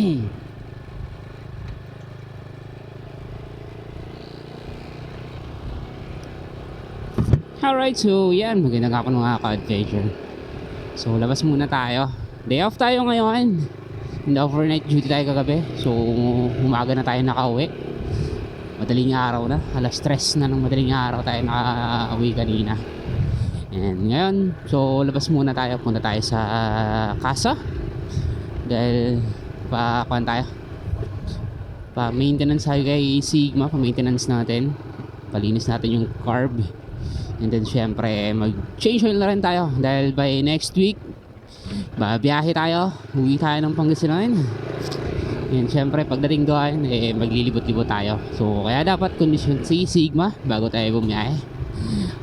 Alright, so yan, magandang ako mga ka-adventure. So, labas muna tayo. Day off tayo ngayon. Hindi overnight duty tayo kagabi. So, umaga na tayo nakauwi. Madaling araw na. Alas stress na ng madaling araw tayo nakauwi kanina. And ngayon, so labas muna tayo. Punta tayo sa kasa. Dahil, pa, kuhan tayo. Pa maintenance tayo kay Sigma. Pa maintenance natin. Palinis natin yung carb. And then syempre mag-change oil na rin tayo dahil by next week babiyahe tayo, uwi tayo ng Pangasinan. And syempre pagdating doon eh maglilibot-libot tayo. So kaya dapat kondisyon si Sigma bago tayo bumiyahe.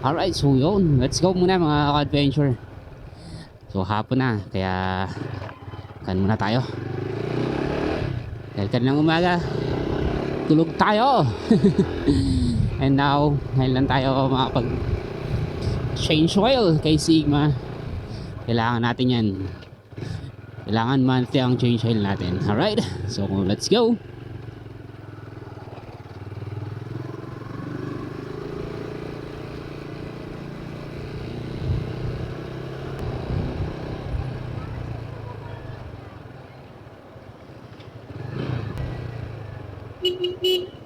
Alright, so yun, let's go muna mga ka-adventure. So hapon na, kaya kan muna tayo. Dahil kaninang umaga, tulog tayo. And now, ngayon lang tayo makapag change oil kay Sigma. Kailangan natin yan. Kailangan monthly ang change oil natin. Alright, so let's go. Beep, beep.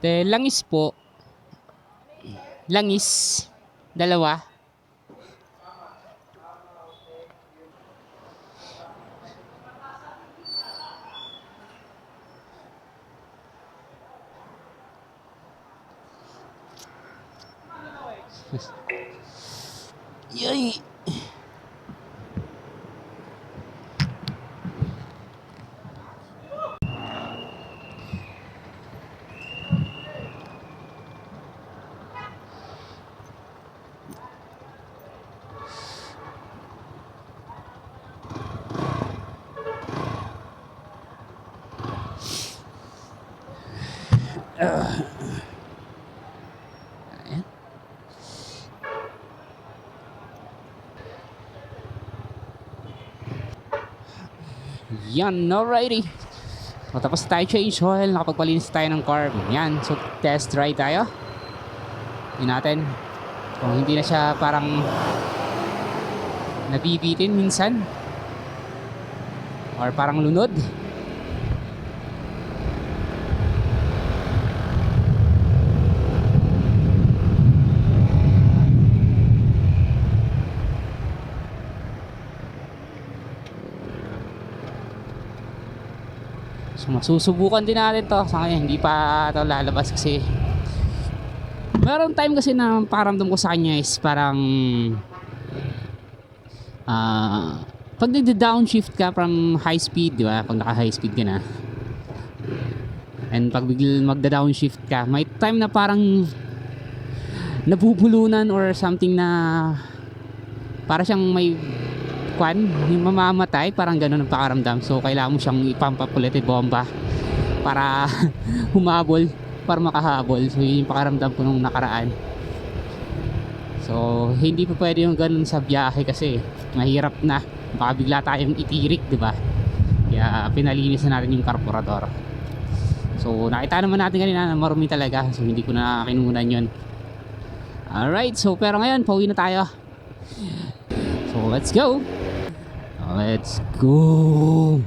Te, langis po. Langis. Dalawa. Yay! Yan, alrighty. So, tapos tayo change oil, nakapagpalinis tayo ng carb. Yan, so test ride tayo. Yun natin. Kung hindi na siya parang nabibitin minsan. Or parang lunod. So masusubukan din natin to sa kanya hindi pa ito lalabas kasi meron time kasi na paramdam ko sa kanya is parang ah pag nagda-downshift ka from high speed, di ba? Pag naka high speed ka na. And pag biglang magda-downshift ka, may time na parang nabubulunan or something na para siyang may kwan, yung mamamatay, parang ganun ang pakaramdam. So, kailangan mo siyang ipampapulit bomba para humabol, para makahabol. So, yun yung pakaramdam ko nung nakaraan. So, hindi pa pwede yung ganun sa biyahe kasi mahirap na. Baka bigla tayong itirik, di ba? Kaya pinalinis na natin yung karburador. So, nakita naman natin kanina na marumi talaga. So, hindi ko na kinunan yun. Alright, so pero ngayon, pauwi na tayo. So, let's go! Let's go!